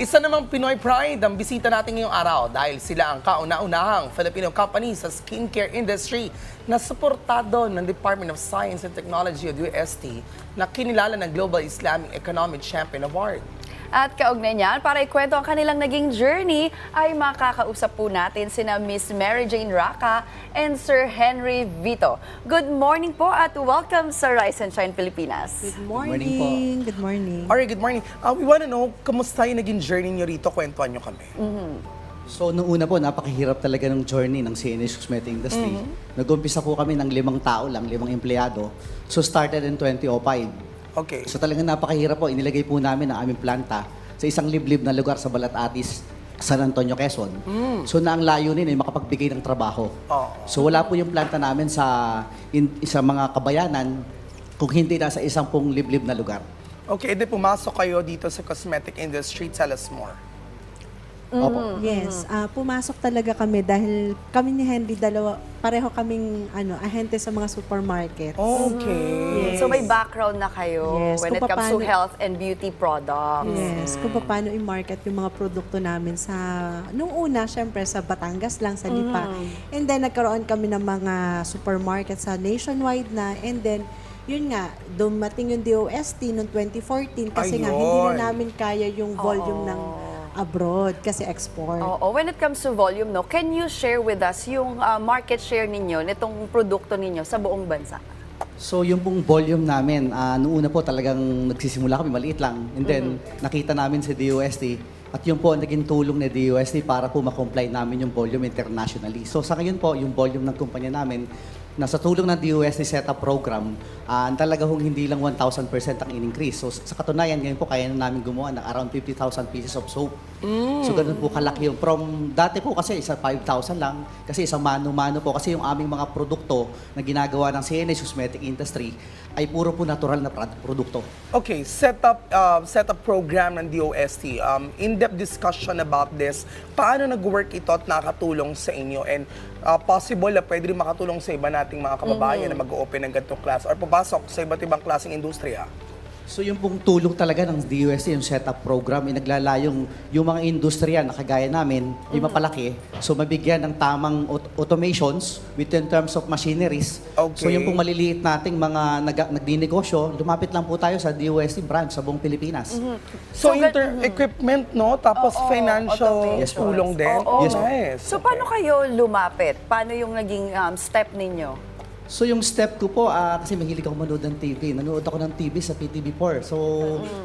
Isa namang Pinoy Pride ang bisita natin ngayong araw dahil sila ang kauna-unahang Filipino company sa skincare industry na suportado ng Department of Science and Technology o DOST na kinilala ng Global Islamic Economic Champion Award. At kaugnay niyan, para ikwento ang kanilang naging journey, ay makakausap po natin sina Miss Mary Jane Raka and Sir Henry Vito. Good morning po at welcome sa Rise and Shine Pilipinas. Good morning morning. po. Good morning. Alright, good morning. Uh, we want to know, kamusta yung naging journey nyo rito? Kwentuhan nyo kami. So, noong una po, napakahirap talaga ng journey ng CNH Cosmetic Industry. Nag-umpisa po kami ng limang tao lang, limang empleyado. So, started in 2005. Okay. So, talagang napakahirap po. Inilagay po namin ang aming planta sa isang liblib na lugar sa Balatatis, San Antonio, Quezon. So, na ang layunin ay makapagbigay ng trabaho. Oo. So, wala po yung planta namin sa, in, sa mga kabayanan kung hindi nasa isang pong liblib na lugar. Okay, edi pumasok kayo dito sa cosmetic industry. Tell us more. Opo. Yes, ah, pumasok talaga kami dahil kami ni Henry dalawa, pareho kaming ano, ahente sa mga supermarket. Okay. Yes. So may background na kayo Yes, when it kung comes to paano- health and beauty products. Yes, kung paano i-market yung mga produkto namin sa, nung una, syempre sa Batangas lang, sa Lipa. And then, nagkaroon kami ng mga supermarket sa nationwide na. And then, yun nga, dumating yung DOST noong 2014 kasi nga, hindi Ayun. na namin kaya yung volume ng abroad kasi export. Oo, when it comes to volume, no, can you share with us yung uh, market share ninyo nitong produkto ninyo sa buong bansa? So yung pong volume namin, ah noong una po talagang nagsisimula kami, maliit lang. And then nakita namin si DOST at yun po ang naging tulong ni DOST para po makomply namin yung volume internationally. So sa ngayon po, yung volume ng kumpanya namin, na sa tulong ng DOST setup program, ah talaga hong hindi lang 1,000% ang in-increase. So sa katunayan, ngayon po kaya na namin gumawa ng around 50,000 pieces of soap. So ganun po kalaki yung from dati po kasi isa 5,000 lang kasi isang mano-mano po kasi yung aming mga produkto na ginagawa ng CNH Cosmetic Industry ay puro po natural na prod- produkto. Okay, set up, uh, set up program ng DOST. Um, in-depth discussion about this. Paano nag-work ito at nakatulong sa inyo? And uh, possible na pwede rin makatulong sa iba nating mga kababayan na mag-open ng ganitong class or papasok sa iba't ibang klaseng industriya. So yung pong tulong talaga ng DOST, yung setup program, ay naglalayong yung mga industriya na kagaya namin, yung mapalaki, so mabigyan ng tamang aut- automations within terms of machineries. Okay. So yung pong maliliit nating mga nag nagdinegosyo, lumapit lang po tayo sa DOST branch sa buong Pilipinas. So, So, inter- equipment, no? Tapos Oo, financial automations. Tulong din? Oo. Yes po. nice. So paano kayo lumapit? Paano yung naging um, step ninyo? So yung step ko po, ah, kasi mahilig ako manood ng TV. Nanonood ako ng TV sa PTV4. So,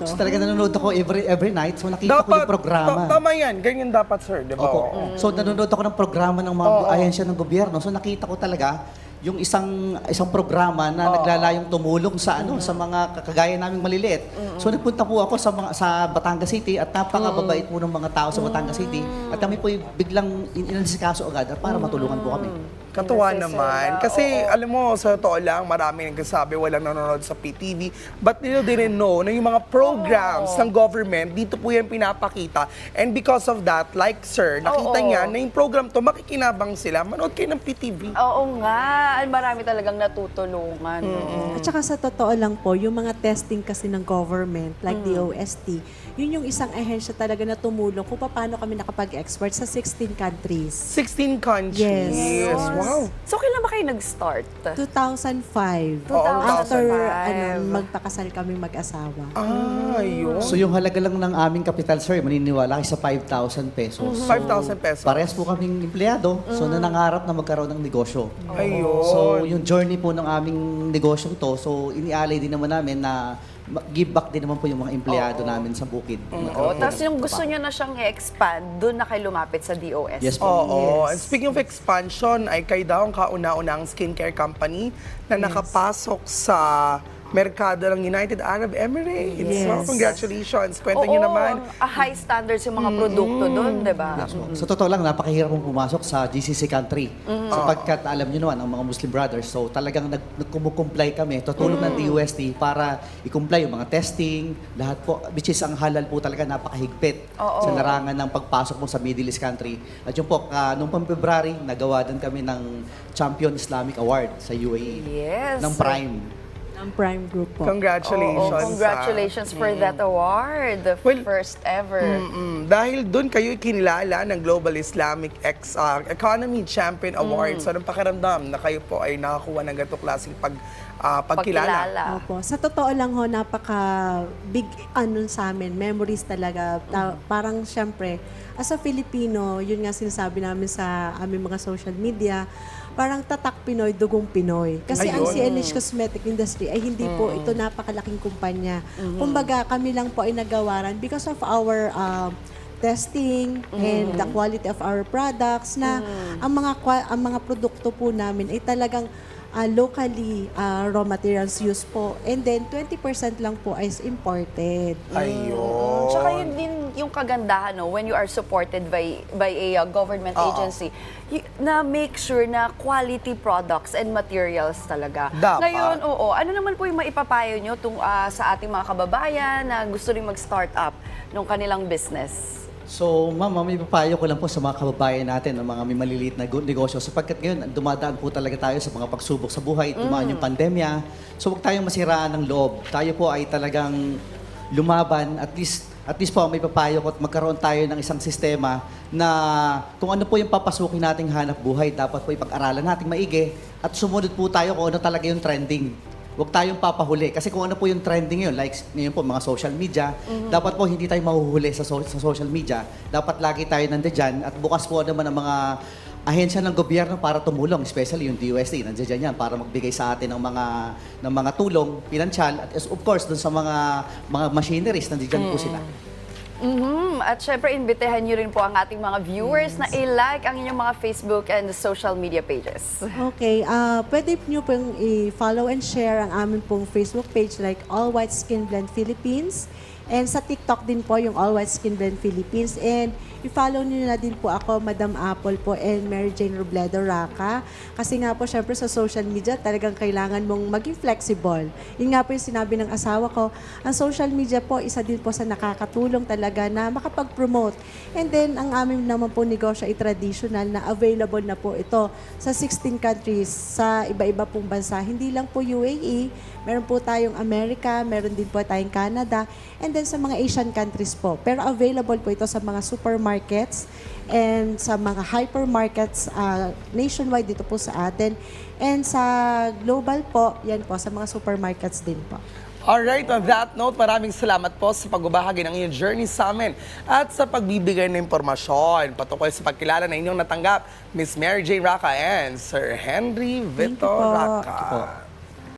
so talaga nanonood ako every every night. So nakita ko yung programa. ta- tama yan. Ganyan dapat, sir. Di ba? Opo. Oo. So nanonood ako ng programa ng mga Oo. ahensya ng gobyerno. So nakita ko talaga yung isang isang programa na naglalayong tumulong sa ano sa mga kagaya naming maliliit. So nagpunta po ako sa mga sa Batangas City at napakababait po ng mga tao sa Batangas City at kami po biglang in- inasikaso agad at para matulungan po kami. Katuwa naman. na, Kasi oo. alam mo, sa totoo lang, marami nagsasabi walang nanonood sa PTV. But they didn't know na yung mga programs ng government, dito po yan pinapakita. And because of that, like sir, nakita Oo. niya na yung program to, makikinabang sila. Manood kayo ng PTV. Oo nga, ay marami talagang natutulungan. no? At saka sa totoo lang po, yung mga testing kasi ng government, like the OST, yun yung isang ahensya talaga na tumulong kung paano kami nakapag-export sa 16 countries. 16 countries. Yes. Wow. So kailan ba kayo nag-start? 2005. Oo, After 2005. ano, magpakasal kami mag-asawa. Ah, yun. So yung halaga lang ng aming capital sir, maniniwala kayo sa 5,000 pesos. So, 5,000 pesos. Parehas po kaming empleyado, so nanangarap na magkaroon ng negosyo. Ayun. So, yung journey po ng aming negosyo to, so inialay din naman namin na ma- give back din naman po yung mga empleyado namin sa bukid. Oo, Magkaroon tapos ng yung gusto trabaho. nyo na siyang i-expand, doon na kayo lumapit sa DOS. Yes po. Oo. Yes. And speaking of expansion, ay kayo daw ang kauna-unang skincare company na nakapasok sa merkado ng United Arab Emirates. Yes. Wow, congratulations. Kwento Oo, niyo naman. ah, high standards yung mga produkto doon, di ba? Yes po. Sa totoo lang, napakahirap pong pumasok sa GCC country. Sapagkat alam nyo naman, ang mga Muslim brothers, so talagang nag, nagkumukumply kami, tutulong ng DUST para i-comply yung mga testing, lahat po, which is ang halal po talaga napakahigpit Oo. sa larangan ng pagpasok mo sa Middle East country. At yun po, ka, noong pang February, nagawa din kami ng Champion Islamic Award sa UAE. Yes. Ng Prime. Ng Prime Group po. Congratulations. Oo, congratulations for that award. The Well, first ever. Mm, dahil doon kayo kinilala ng Global Islamic Ex, ah, Economy Champion Award. So, anong pakiramdam na kayo po ay nakakuha ng ganito klaseng pag, ah, pagkilala? Pagkilala. Opo. Sa totoo lang ho, napaka big ano sa amin, memories talaga. Ta- Parang syempre, as a Filipino, yun nga sinasabi namin sa aming mga social media, parang tatak Pinoy, dugong Pinoy. Kasi ang Ayun. CNH Cosmetic Industry ay hindi po ito napakalaking kumpanya. Kumbaga, kami lang po ay nagawaran because of our um, testing and the quality of our products na ang mga ang mga produkto po namin ay talagang uh, locally uh, raw materials used po. And then 20% lang po is imported. Ayun. Tsaka yun din yung kagandahan, no, when you are supported by by a uh, government Oo. agency, y- na make sure na quality products and materials talaga. Dapat. Ngayon, oo, ano naman po yung maipapayo nyo tung, ah, sa ating mga kababayan na gusto rin mag-start up ng kanilang business? So, ma'am, may papayo ko lang po sa mga kababayan natin, ng mga may maliliit na go- negosyo. Sapagkat ngayon, dumadaan po talaga tayo sa mga pagsubok sa buhay, dumaan yung pandemya. So, huwag tayong masiraan ng loob. Tayo po ay talagang lumaban, at least at least po may papayo ko at magkaroon tayo ng isang sistema na kung ano po yung papasukin nating hanap buhay, dapat po ipag-aralan nating maigi at sumunod po tayo kung ano talaga yung trending. Huwag tayong papahuli. Kasi kung ano po yung trending ngayon, like ngayon po mga social media, dapat po hindi tayo mahuhuli sa, so- sa social media. Dapat lagi tayo nandiyan at bukas po naman ang mga ahensya ng gobyerno para tumulong, especially yung DOST, nandiyan yan para magbigay sa atin ng mga ng mga tulong pinansyal at of course dun sa mga mga machineries nandiyan po sila. Mhm. At syempre, imbitehan nyo rin po ang ating mga viewers na i-like ang inyong mga Facebook and social media pages. Okay, ah pwede nyo pong i-follow and share ang amin pong Facebook page like All White Skin Blend Philippines. And sa TikTok din po yung All White Skin Blend Philippines. And i-follow nyo na din po ako, Madam Apple po and Mary Jane Robledo Raka. Kasi nga po, syempre sa social media, talagang kailangan mong maging flexible. Yun nga po yung sinabi ng asawa ko, ang social media po, isa din po sa nakakatulong talaga na makapag-promote. And then, ang aming naman po negosyo ay traditional na available na po ito sa 16 countries, sa iba-iba pong bansa. Hindi lang po UAE, meron po tayong Amerika, meron din po tayong Canada, and then sa mga Asian countries po. Pero available po ito sa mga supermarkets and sa mga hypermarkets ah, nationwide dito po sa atin. And sa global po, yan po, sa mga supermarkets din po. Alright, on that note, maraming salamat po sa pagbabahagi ng inyong journey sa amin at sa pagbibigay ng impormasyon patungkol sa pagkilala na inyong natanggap, Miss Mary Jane Raca and Sir Henry Thank you Vito. Raca. po.